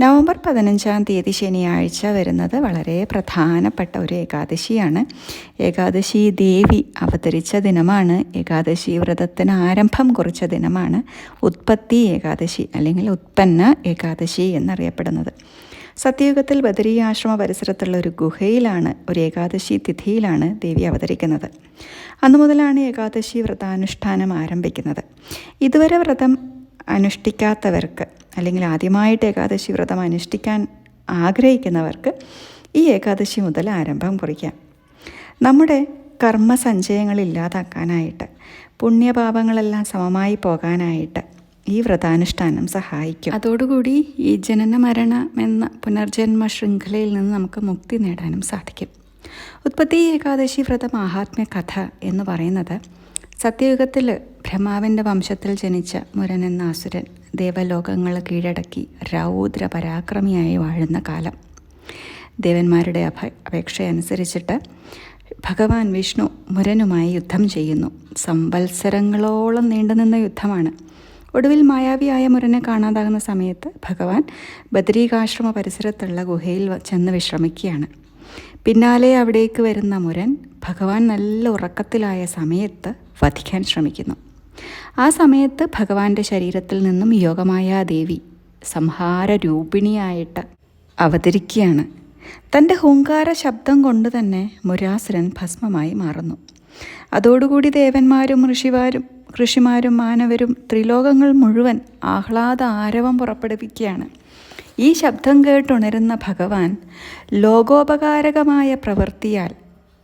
November പതിനഞ്ചാം തീയതി ശനിയാഴ്ച വരുന്നത് വളരെ പ്രധാനപ്പെട്ട ഒരു ഏകാദശിയാണ്. ഏകാദശി ദേവി അവതരിച്ച ദിനമാണ്. ഏകാദശി വ്രതത്തിന് ആരംഭം കുറിച്ച ദിനമാണ്. ഉത്പത്തി ഏകാദശി അല്ലെങ്കിൽ ഉത്പന്ന ഏകാദശി എന്നറിയപ്പെടുന്നത്. സത്യയുഗത്തിൽ ബദരി ആശ്രമ പരിസരത്തുള്ള ഒരു ഗുഹയിലാണ് ഒരു ഏകാദശി തിഥിയിലാണ് ദേവി അവതരിക്കുന്നത്. അന്നു മുതലാണ് ഏകാദശി വ്രതാനുഷ്ഠാനം ആരംഭിക്കുന്നത്. ഇതുവരെ വ്രതം അനുഷ്ഠിക്കാത്തവർക്ക് അല്ലെങ്കിൽ ആദ്യമായിട്ട് ഏകാദശി വ്രതം അനുഷ്ഠിക്കാൻ ആഗ്രഹിക്കുന്നവർക്ക് ഈ ഏകാദശി മുതൽ ആരംഭം കുറിക്കാം. നമ്മുടെ കർമ്മസഞ്ചയങ്ങൾ ഇല്ലാതാക്കാനായിട്ട് പുണ്യപാപങ്ങളെല്ലാം സമമായി പോകാനായിട്ട് ഈ വ്രതാനുഷ്ഠാനം സഹായിക്കും. അതോടുകൂടി ഈ ജനന മരണം എന്ന പുനർജന്മ ശൃംഖലയിൽ നിന്ന് നമുക്ക് മുക്തി നേടാനും സാധിക്കും. ഉത്പത്തി ഏകാദശി വ്രത മാഹാത്മ്യ കഥ എന്ന് പറയുന്നത് സത്യയുഗത്തിൽ ബ്രഹ്മാവിന്റെ വംശത്തിൽ ജനിച്ച മുരൻ എന്ന അസുരൻ ദേവലോകങ്ങൾ കീഴടക്കി രൗദ്ര പരാക്രമിയായി വാഴുന്ന കാലം. ദേവന്മാരുടെ അഭ അപേക്ഷയനുസരിച്ചിട്ട് ഭഗവാൻ വിഷ്ണു മുരനുമായി യുദ്ധം ചെയ്യുന്നു. സംവത്സരങ്ങളോളം നീണ്ടുനിന്ന യുദ്ധമാണ്. ഒടുവിൽ മായാവിയായ മുരനെ കാണാതാകുന്ന സമയത്ത് ഭഗവാൻ ബദരീകാശ്രമ പരിസരത്തുള്ള ഗുഹയിൽ ചെന്ന് വിശ്രമിക്കുകയാണ്. പിന്നാലെ അവിടേക്ക് വരുന്ന മുരൻ ഭഗവാൻ നല്ല ഉറക്കത്തിലായ സമയത്ത് വധിക്കാൻ ശ്രമിക്കുന്നു. ആ സമയത്ത് ഭഗവാന്റെ ശരീരത്തിൽ നിന്നും യോഗമായ ദേവി സംഹാര രൂപിണിയായിട്ട് അവതരിക്കുകയാണ്. തന്റെ ഹൂങ്കാര ശബ്ദം കൊണ്ട് തന്നെ മുരാസുരൻ ഭസ്മമായി മാറുന്നു. അതോടുകൂടി ദേവന്മാരും ഋഷിമാരും ഋഷിമാരും മാനവരും ത്രിലോകങ്ങൾ മുഴുവൻ ആഹ്ലാദ ആരവം പുറപ്പെടുവിക്കുകയാണ്. ഈ ശബ്ദം കേട്ടുണരുന്ന ഭഗവാൻ ലോകോപകാരകമായ പ്രവൃത്തിയാൽ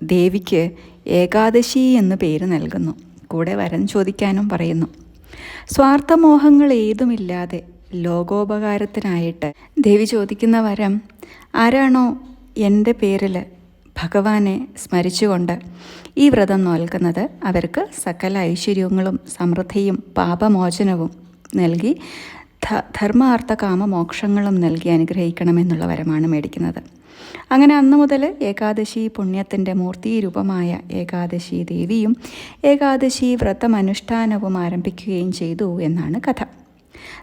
ദേവിക്ക് ഏകാദശി എന്ന് പേര് നൽകുന്നു. കൂടെ വരം ചോദിക്കാനും പറയുന്നു. സ്വാർത്ഥമോഹങ്ങൾ ഏതുമില്ലാതെ ലോകോപകാരത്തിനായിട്ട് ദേവി ചോദിക്കുന്ന വരം ആരാണോ എന്റെ പേരിൽ ഭഗവാനെ സ്മരിച്ചുകൊണ്ട് ഈ വ്രതം നോൽക്കുന്നത് അവർക്ക് സകല ഐശ്വര്യങ്ങളും സമൃദ്ധിയും പാപമോചനവും നൽകി ധർമാർത്ഥ കാമ മോക്ഷങ്ങളും നൽകി അനുഗ്രഹിക്കണമെന്നുള്ള വരമാണ് മേടിക്കുന്നത്. അങ്ങനെ അന്ന് മുതൽ ഏകാദശി പുണ്യത്തിന്റെ മൂർത്തി രൂപമായ ഏകാദശി ദേവിയും ഏകാദശി വ്രതമനുഷ്ഠാനവും ആരംഭിക്കുകയും ചെയ്തു എന്നാണ് കഥ.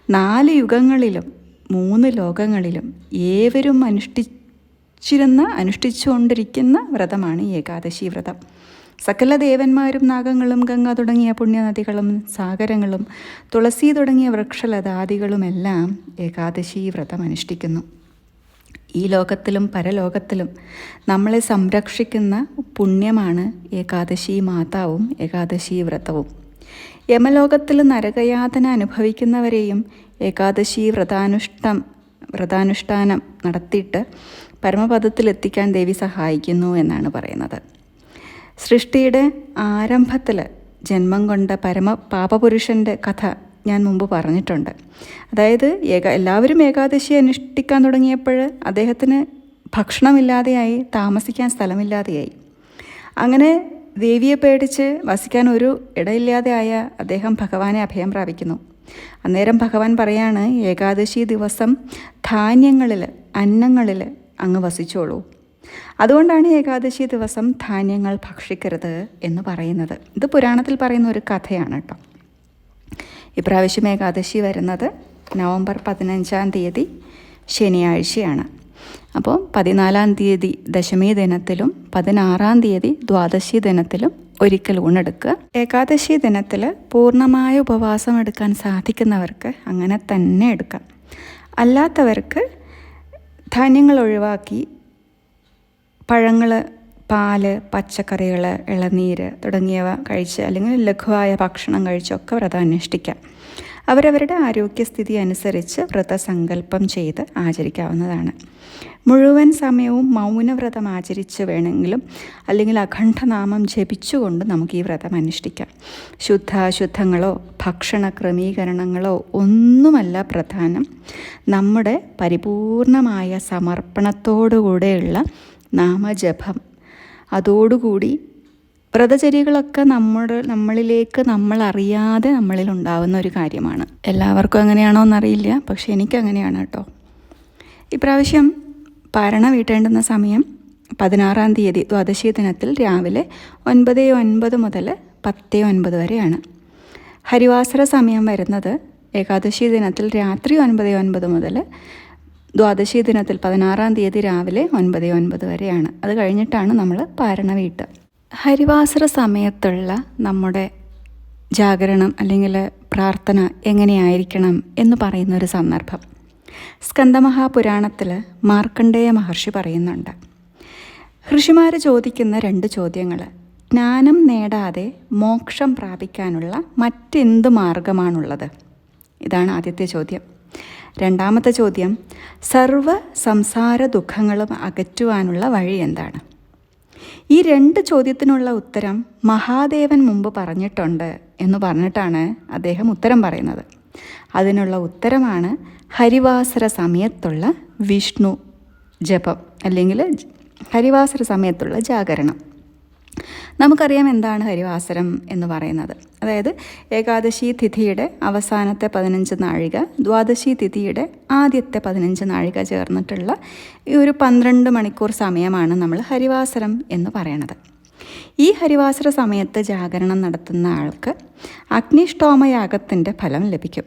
നാല് യുഗങ്ങളിലും മൂന്ന് ലോകങ്ങളിലും ഏവരും അനുഷ്ഠിച്ചിരുന്ന അനുഷ്ഠിച്ചുകൊണ്ടിരിക്കുന്ന വ്രതമാണ് ഏകാദശി വ്രതം. സകല ദേവന്മാരും നാഗങ്ങളും ഗംഗ തുടങ്ങിയ പുണ്യനദികളും സാഗരങ്ങളും തുളസി തുടങ്ങിയ വൃക്ഷലതാദികളുമെല്ലാം ഏകാദശി വ്രതം അനുഷ്ഠിക്കുന്നു ഈ ലോകത്തിലും പരലോകത്തിലും നമ്മളെ സംരക്ഷിക്കുന്ന പുണ്യമാണ് ഏകാദശി മാതാവും ഏകാദശി വ്രതവും. യമലോകത്തിൽ നരകയാതന അനുഭവിക്കുന്നവരെയും ഏകാദശി വ്രതാനുഷ്ഠം വ്രതാനുഷ്ഠാനം നടത്തിയിട്ട് പരമപദത്തിലെത്തിക്കാൻ ദേവി സഹായിക്കുന്നു എന്നാണ് പറയുന്നത്. സൃഷ്ടിയുടെ ആരംഭത്തിൽ ജന്മം കൊണ്ട പരമ പാപപുരുഷന്റെ കഥ ഞാൻ മുമ്പ് പറഞ്ഞിട്ടുണ്ട്. അതായത് ഏക എല്ലാവരും ഏകാദശി അനുഷ്ഠിക്കാൻ തുടങ്ങിയപ്പോൾ അദ്ദേഹത്തിന് ഭക്ഷണമില്ലാതെയായി താമസിക്കാൻ സ്ഥലമില്ലാതെയായി. അങ്ങനെ ദേവിയെ പേടിച്ച് വസിക്കാൻ ഒരു ഇടയില്ലാതെയായ അദ്ദേഹം ഭഗവാനെ അഭയം പ്രാപിക്കുന്നു. അന്നേരം ഭഗവാൻ പറയാണ് ഏകാദശി ദിവസം ധാന്യങ്ങളിൽ അന്നങ്ങളിൽ അങ്ങ് വസിച്ചോളൂ. അതുകൊണ്ടാണ് ഏകാദശി ദിവസം ധാന്യങ്ങൾ ഭക്ഷിക്കരുത് എന്ന് പറയുന്നത്. ഇത് പുരാണത്തിൽ പറയുന്ന ഒരു കഥയാണ് കേട്ടോ. ഇപ്രാവശ്യം ഏകാദശി വരുന്നത് നവംബർ പതിനഞ്ചാം തീയതി ശനിയാഴ്ചയാണ്. അപ്പോൾ പതിനാലാം തീയതി ദശമി ദിനത്തിലും പതിനാറാം തീയതി ദ്വാദശി ദിനത്തിലും ഒരിക്കൽ ഊണെടുക്കുക. ഏകാദശി ദിനത്തിൽ പൂർണമായ ഉപവാസം എടുക്കാൻ സാധിക്കുന്നവർക്ക് അങ്ങനെ തന്നെ എടുക്കാം അല്ലാത്തവർക്ക് ധാന്യങ്ങൾ ഒഴിവാക്കി പഴങ്ങൾ പാൽ പച്ചക്കറികൾ ഇളനീര് തുടങ്ങിയവ കഴിച്ച് അല്ലെങ്കിൽ ലഘുവായ ഭക്ഷണം കഴിച്ചൊക്കെ വ്രതം അനുഷ്ഠിക്കാം. അവരവരുടെ ആരോഗ്യസ്ഥിതി അനുസരിച്ച് വ്രതസങ്കല്പം ചെയ്ത് ആചരിക്കാവുന്നതാണ്. മുഴുവൻ സമയവും മൗനവ്രതം ആചരിച്ച് വേണമെങ്കിലും അല്ലെങ്കിൽ അഖണ്ഡനാമം ജപിച്ചുകൊണ്ട് നമുക്ക് ഈ വ്രതം അനുഷ്ഠിക്കാം. ശുദ്ധാശുദ്ധങ്ങളോ ഭക്ഷണ ക്രമീകരണങ്ങളോ ഒന്നുമല്ല പ്രധാനം. നമ്മുടെ പരിപൂർണമായ സമർപ്പണത്തോടുകൂടെയുള്ള നാമജപം അതോടുകൂടി വ്രതചര്യകളൊക്കെ നമ്മുടെ നമ്മളിലേക്ക് നമ്മൾ അറിയാതെ നമ്മളിൽ ഉണ്ടാവുന്ന ഒരു കാര്യമാണ്. എല്ലാവർക്കും അങ്ങനെയാണോ എന്നറിയില്ല പക്ഷേ എനിക്ക് അങ്ങനെയാണ് കേട്ടോ. ഇപ്രാവശ്യം പാരണ വീട്ടേണ്ടുന്ന സമയം പതിനാറാം തീയതി ദ്വാദശി ദിനത്തിൽ രാവിലെ ഒൻപത് ഒൻപത് മുതൽ പത്ത് ഒൻപത് വരെയാണ്. ഹരിവാസര സമയം വരുന്നത് ഏകാദശി ദിനത്തിൽ രാത്രി ഒൻപത് ഒൻപത് മുതൽ ദ്വാദശി ദിനത്തിൽ പതിനാറാം തീയതി രാവിലെ ഒൻപത് ഒൻപത് വരെയാണ്. അത് കഴിഞ്ഞിട്ടാണ് നമ്മൾ പാരണ വീട്ട്. ഹരിവാസര സമയത്തുള്ള നമ്മുടെ ജാഗരണം അല്ലെങ്കിൽ പ്രാർത്ഥന എങ്ങനെയായിരിക്കണം എന്ന് പറയുന്ന ഒരു സന്ദർഭം. സ്കന്ദമഹാപുരാണത്തിൽ മാർക്കണ്ഡേയ മഹർഷി പറയുന്നുണ്ട്. ഋഷിമാർ ചോദിക്കുന്ന രണ്ട് ചോദ്യങ്ങൾ ജ്ഞാനം നേടാതെ മോക്ഷം പ്രാപിക്കാനുള്ള മറ്റെന്ത് മാർഗമാണുള്ളത്? ഇതാണ് ആദ്യത്തെ ചോദ്യം. രണ്ടാമത്തെ ചോദ്യം സർവ സംസാര ദുഃഖങ്ങളും അകറ്റുവാനുള്ള വഴി എന്താണ്? ഈ രണ്ട് ചോദ്യത്തിനുള്ള ഉത്തരം മഹാദേവൻ മുമ്പ് പറഞ്ഞിട്ടുണ്ട് എന്ന് പറഞ്ഞിട്ടാണ് അദ്ദേഹം ഉത്തരം പറയുന്നത്. അതിനുള്ള ഉത്തരമാണ് ഹരിവാസര സമയത്തുള്ള വിഷ്ണു ജപം അല്ലെങ്കിൽ ഹരിവാസര സമയത്തുള്ള ജാഗരണം. നമുക്കറിയാം എന്താണ് ഹരിവാസരം എന്ന് പറയുന്നത്. അതായത് ഏകാദശി തിഥിയുടെ അവസാനത്തെ പതിനഞ്ച് നാഴിക ദ്വാദശി തിഥിയുടെ ആദ്യത്തെ പതിനഞ്ച് നാഴിക ചേർന്നിട്ടുള്ള ഈ ഒരു പന്ത്രണ്ട് മണിക്കൂർ സമയമാണ് നമ്മൾ ഹരിവാസരം എന്ന് പറയണത്. ഈ ഹരിവാസര സമയത്ത് ജാഗരണം നടത്തുന്ന ആൾക്ക് അഗ്നിഷ്ടോമയാഗത്തിന്റെ ഫലം ലഭിക്കും.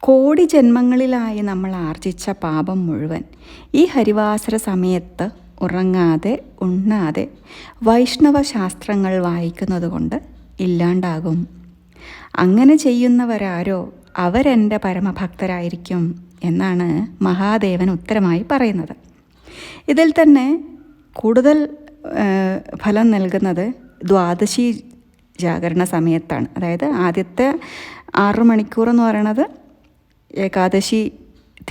കോടി ജന്മങ്ങളിലായി നമ്മൾ ആർജിച്ച പാപം മുഴുവൻ ഈ ഹരിവാസര സമയത്ത് ഉറങ്ങാതെ ഉണ്ണാതെ വൈഷ്ണവ ശാസ്ത്രങ്ങൾ വായിക്കുന്നത് കൊണ്ട് ഇല്ലാണ്ടാകും. അങ്ങനെ ചെയ്യുന്നവരാരോ അവരെന്റെ പരമഭക്തരായിരിക്കും എന്നാണ് മഹാദേവൻ ഉത്തരമായി പറയുന്നത്. ഇതിൽ തന്നെ കൂടുതൽ ഫലം നൽകുന്നത് ദ്വാദശി ജാഗരണ സമയത്താണ്. അതായത് ആദ്യത്തെ ആറ് മണിക്കൂർ എന്ന് പറയണത് ഏകാദശി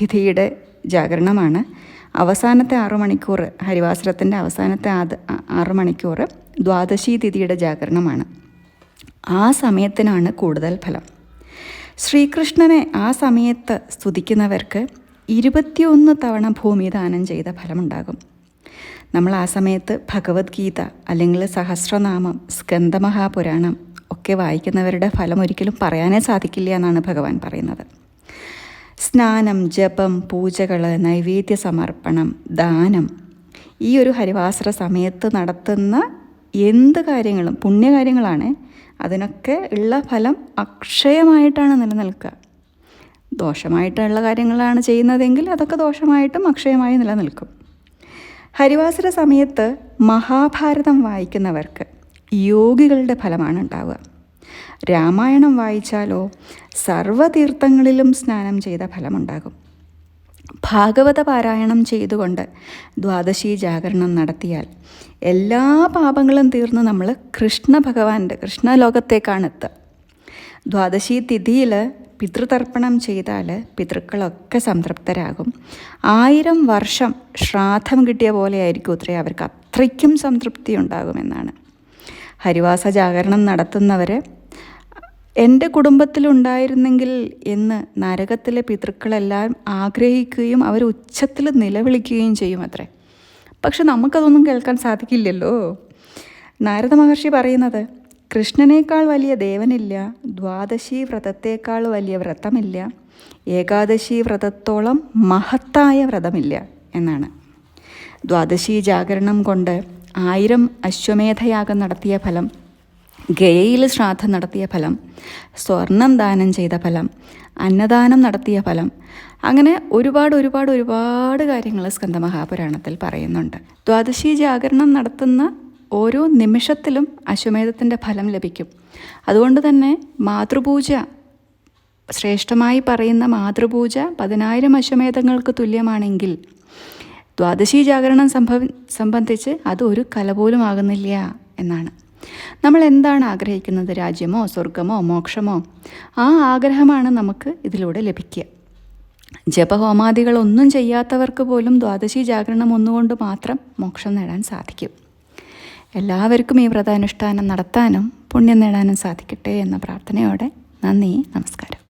തിഥിയുടെ ജാഗരണമാണ്. അവസാനത്തെ ആറു മണിക്കൂർ ഹരിവാസരത്തിന്റെ അവസാനത്തെ ആത് ആറ് മണിക്കൂർ ദ്വാദശി തിഥിയുടെ ജാഗരണമാണ്. ആ സമയത്തിനാണ് കൂടുതൽ ഫലം. ശ്രീകൃഷ്ണനെ ആ സമയത്ത് സ്തുതിക്കുന്നവർക്ക് ഇരുപത്തിയൊന്ന് തവണ ഭൂമിദാനം ചെയ്ത ഫലമുണ്ടാകും. നമ്മൾ ആ സമയത്ത് ഭഗവത്ഗീത അല്ലെങ്കിൽ സഹസ്രനാമം സ്കന്ദമഹാപുരാണം ഒക്കെ വായിക്കുന്നവരുടെ ഫലം ഒരിക്കലും പറയാനേ സാധിക്കില്ല എന്നാണ് ഭഗവാൻ പറയുന്നത്. സ്നാനം ജപം പൂജകൾ നൈവേദ്യ സമർപ്പണം ദാനം. ഈ ഒരു ഹരിവാസര സമയത്ത് നടത്തുന്ന എന്ത് കാര്യങ്ങളും പുണ്യകാര്യങ്ങളാണ് അതിനൊക്കെ ഉള്ള ഫലം അക്ഷയമായിട്ടാണ് നിലനിൽക്കുക. ദോഷമായിട്ടുള്ള കാര്യങ്ങളാണ് ചെയ്യുന്നതെങ്കിൽ അതൊക്കെ ദോഷമായിട്ടും അക്ഷയമായി നിലനിൽക്കും. ഹരിവാസര സമയത്ത് മഹാഭാരതം വായിക്കുന്നവർക്ക് യോഗികളുടെ ഫലമാണ് ഉണ്ടാവുക. രാമായണം വായിച്ചാലോ സർവതീർത്ഥങ്ങളിലും സ്നാനം ചെയ്ത ഫലമുണ്ടാകും. ഭാഗവത പാരായണം ചെയ്തുകൊണ്ട് ദ്വാദശി ജാഗരണം നടത്തിയാൽ എല്ലാ പാപങ്ങളും തീർന്ന് നമ്മൾ കൃഷ്ണ ഭഗവാന്റെ കൃഷ്ണലോകത്തേക്കാണ് എത്തുക ദ്വാദശി തിഥിയിൽ പിതൃതർപ്പണം ചെയ്താൽ പിതൃക്കളൊക്കെ സംതൃപ്തരാകും. ആയിരം വർഷം ശ്രാദ്ധം കിട്ടിയ പോലെ ആയിരിക്കും ഉത്രേ അവർക്ക് അത്രയ്ക്കും സംതൃപ്തി ഉണ്ടാകുമെന്നാണ്. ഹരിവാസ ജാഗരണം നടത്തുന്നവർ എന്റെ കുടുംബത്തിലുണ്ടായിരുന്നെങ്കിൽ എന്ന് നരകത്തിലെ പിതൃക്കളെല്ലാം ആഗ്രഹിക്കുകയും അവർ ഉച്ചത്തിൽ നിലവിളിക്കുകയും ചെയ്യും അത്രേ പക്ഷെ നമുക്കതൊന്നും കേൾക്കാൻ സാധിക്കില്ലല്ലോ. നാരദ മഹർഷി പറയുന്നത് കൃഷ്ണനേക്കാൾ വലിയ ദേവനില്ല ദ്വാദശി വ്രതത്തേക്കാൾ വലിയ വ്രതമില്ല ഏകാദശി വ്രതത്തോളം മഹത്തായ വ്രതമില്ല എന്നാണ്. ദ്വാദശി ജാഗരണം കൊണ്ട് ആയിരം അശ്വമേധയാഗം നടത്തിയ ഫലം ഗയയിൽ ശ്രാദ്ധം നടത്തിയ ഫലം സ്വർണം ദാനം ചെയ്ത ഫലം അന്നദാനം നടത്തിയ ഫലം അങ്ങനെ ഒരുപാട് ഒരുപാട് ഒരുപാട് കാര്യങ്ങൾ സ്കന്ധമഹാപുരാണത്തിൽ പറയുന്നുണ്ട്. ദ്വാദശി ജാഗരണം നടത്തുന്ന ഓരോ നിമിഷത്തിലും അശ്വമേധത്തിന്റെ ഫലം ലഭിക്കും. അതുകൊണ്ട് തന്നെ മാതൃപൂജ ശ്രേഷ്ഠമായി പറയുന്ന മാതൃപൂജ പതിനായിരം അശ്വമേധങ്ങൾക്ക് തുല്യമാണെങ്കിൽ ദ്വാദശി ജാഗരണം സംഭവ സംബന്ധിച്ച് അത് ഒരു കല പോലും ആകുന്നില്ല എന്നാണ്. നമ്മൾ എന്താണ് ആഗ്രഹിക്കുന്നത്? രാജ്യമോ സ്വർഗമോ മോക്ഷമോ? ആ ആഗ്രഹമാണ് നമുക്ക് ഇതിലൂടെ ലഭിക്കുക. ജപഹോമാദികളൊന്നും ചെയ്യാത്തവർക്ക് പോലും ദ്വാദശി ജാഗരണം ഒന്നുകൊണ്ട് മാത്രം മോക്ഷം നേടാൻ സാധിക്കും. എല്ലാവർക്കും ഈ വ്രതാനുഷ്ഠാനം നടത്താനും പുണ്യം നേടാനും സാധിക്കട്ടെ എന്ന പ്രാർത്ഥനയോടെ നന്ദി നമസ്കാരം.